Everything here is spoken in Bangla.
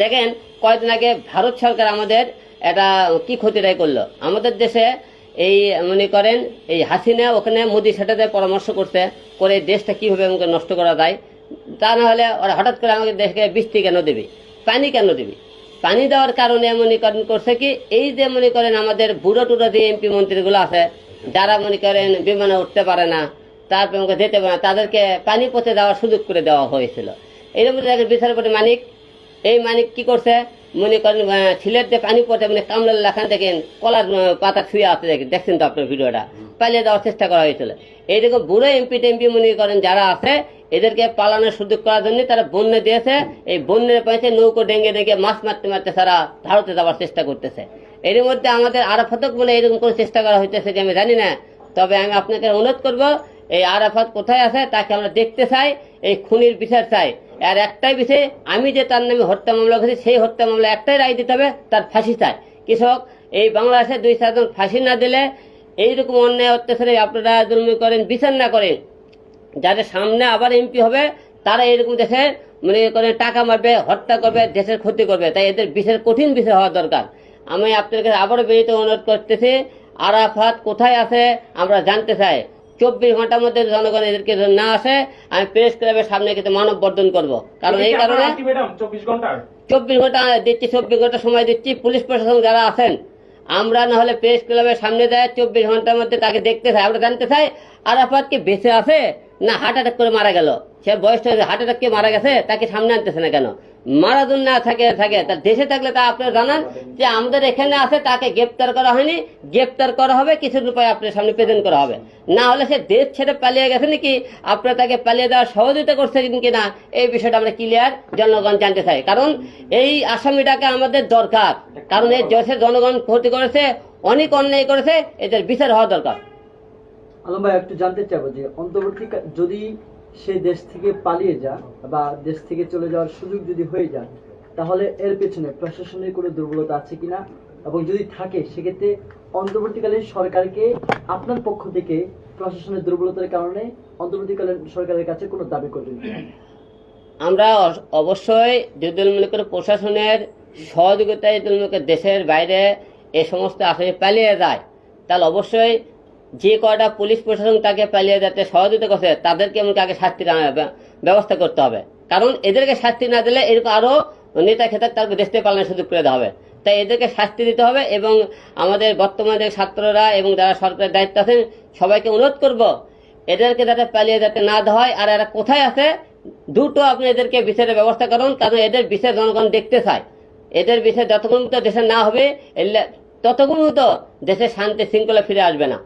দেখেন, কয়েকদিন আগে ভারত সরকার আমাদের এটা কি ক্ষতিটাই করল? আমাদের দেশে এই, মনে করেন, এই হাসিনা ওখানে মোদির সাথে পরামর্শ করছে, করে দেশটা কীভাবে আমাকে নষ্ট করা যায়। তা না হলে ওরা হঠাৎ করে আমাকে দেশকে বৃষ্টি কেন দেবে? পানি কেন দেবে? পানি দেওয়ার কারণে মনে করেন করছে কি, এই যে মনে করেন আমাদের বুড়ো টুড়ো যে এমপি মন্ত্রীগুলো আছে, যারা মনে করেন বিমানে উঠতে পারে না তারপর আমাকে যেতে পারে না, তাদেরকে পানি পথে দেওয়ার সুযোগ করে দেওয়া হয়েছিল। এরকম বিচারপতি মানিক এই মানে কি করছে? মনে করেন ছিলের যে পানি পথে মানে কামলাল লেখান দেখেন কলার পাতা ছুঁয়ে আছে দেখেন, দেখছেন তো আপনার ভিডিওটা? পালিয়ে দেওয়ার চেষ্টা করা হয়েছিল। এইরকম বুড়ো এমপি টেমপি মনে করেন যারা আছে, এদেরকে পালানোর সুযোগ করার জন্য তারা বন্যে দিয়েছে। এই বন্যের পাইছে নৌকো ডেঙ্গে ডেঙ্গে মাছ মারতে মারতে তারা ভারতে যাওয়ার চেষ্টা করতেছে। এর মধ্যে আমাদের আরাফাতক বলে এরকম কোনো চেষ্টা করা হইতেছে যে আমি জানি না। তবে আমি আপনাকে অনুরোধ করব এই আরাফাত কোথায় আছে তাকে আমরা দেখতে চাই, এই খুনির বিচার চাই। আর একটাই বিষয়, আমি যে তার নামে হত্যা মামলা করেছি, সেই হত্যা মামলা একটাই রায় দিতে হবে, তার ফাঁসি চাই। কৃষক, এই বাংলাদেশে দুই চারজন ফাঁসি না দিলে এইরকম অন্যায় অত্যাচারে আপনারা জন্ম করেন, বিচার না করেন, যাদের সামনে আবার এমপি হবে, তারা এরকম দেশে মনে করে টাকা মারবে, হত্যা করবে, দেশের ক্ষতি করবে। তাই এদের বিশেষ কঠিন বিষয় হওয়া দরকার। আমি আপনাদের কাছে আবারও বেরিত অনুরোধ করতেছি, আরাফাত কোথায় আছে আমরা জানতে চাই। চব্বিশ ঘণ্টার মধ্যে জনগণ এদেরকে না আসে আমি প্রেস ক্লাবের সামনে কিন্তু মানব বর্জন করব। কারণ এই কারণে চব্বিশ ঘণ্টা চব্বিশ ঘণ্টা দিচ্ছি চব্বিশ ঘণ্টা সময় দিচ্ছি পুলিশ প্রশাসন যারা আছেন আমরা না হলে প্রেস ক্লাবের সামনে দেয় চব্বিশ ঘণ্টার মধ্যে তাকে দেখতে চাই আমরা জানতে চাই আরাফাত কি বেঁচে আছে না হার্ট অ্যাটাক করে মারা গেল। সে বয়সটা হার্ট অ্যাটাক কে মারা গেছে, তাকে সামনে আনতেছে না কেন? মারা যদি না থাকে থাকে, তার দেশে থাকলে তা আপনারা জানান যে আমাদের এখানে আছে, তাকে গ্রেপ্তার করা হয়নি। গ্রেপ্তার করা হবে কিছু উপায় আপনার সামনে প্রেজেন্ট করা হবে। না হলে সে দেশ ছেড়ে পালিয়ে গেছে নাকি? আপনারা তাকে পালিয়ে দেওয়ার সহযোগিতা করছে কি না এই বিষয়টা আমরা ক্লিয়ার জনগণ জানতে চাই। কারণ এই আসামিটাকে আমাদের দরকার। কারণ এই দেশের জনগণ ক্ষতি করেছে, অনেক অন্যায় করেছে, এদের বিচার হওয়া দরকার। আলম ভাই, একটু জানতে চাবো যে অন্তর্বর্তী যদি সে দেশ থেকে পালিয়ে যায় বা দেশ থেকে চলে যাওয়ার সুযোগ যদি হয়ে যায়, তাহলে এর পেছনে প্রশাসনের কোনো দুর্বলতা আছে কিনা এবং যদি থাকে, সেক্ষেত্রে অন্তর্বর্তীকালীন সরকারকে আপনার পক্ষ থেকে প্রশাসনের দুর্বলতার কারণে অন্তর্বর্তীকালীন সরকারের কাছে কোনো দাবি করবেন? আমরা অবশ্যই যদি মনে করে প্রশাসনের সহযোগিতায় যদি মনে করে দেশের বাইরে এ সমস্ত আসামি পালিয়ে যায়, তাহলে অবশ্যই যে কয়টা পুলিশ প্রশাসন তাকে পালিয়ে যেতে সহযোগিতা করছে তাদেরকে এমনকি আগে শাস্তির ব্যবস্থা করতে হবে। কারণ এদেরকে শাস্তি না দিলে এরকম আরও নেতা খেতার তারপর দেশ পালানোর সুযোগ করে দেওয়া হবে। তাই এদেরকে শাস্তি দিতে হবে এবং আমাদের বর্তমানে ছাত্ররা এবং যারা সরকারের দায়িত্ব আছেন, সবাইকে অনুরোধ করব, এদেরকে যাতে পালিয়ে যাতে না হয়। আর এরা কোথায় আছে, দুটো আপনি এদেরকে বিচারের ব্যবস্থা করুন, কারণ এদের বিচার জনগণ দেখতে চায়। এদের বিচার যতক্ষণ পর্যন্ত দেশে না হবে ততক্ষণ তো দেশের শান্তি শৃঙ্খলা ফিরে আসবে না।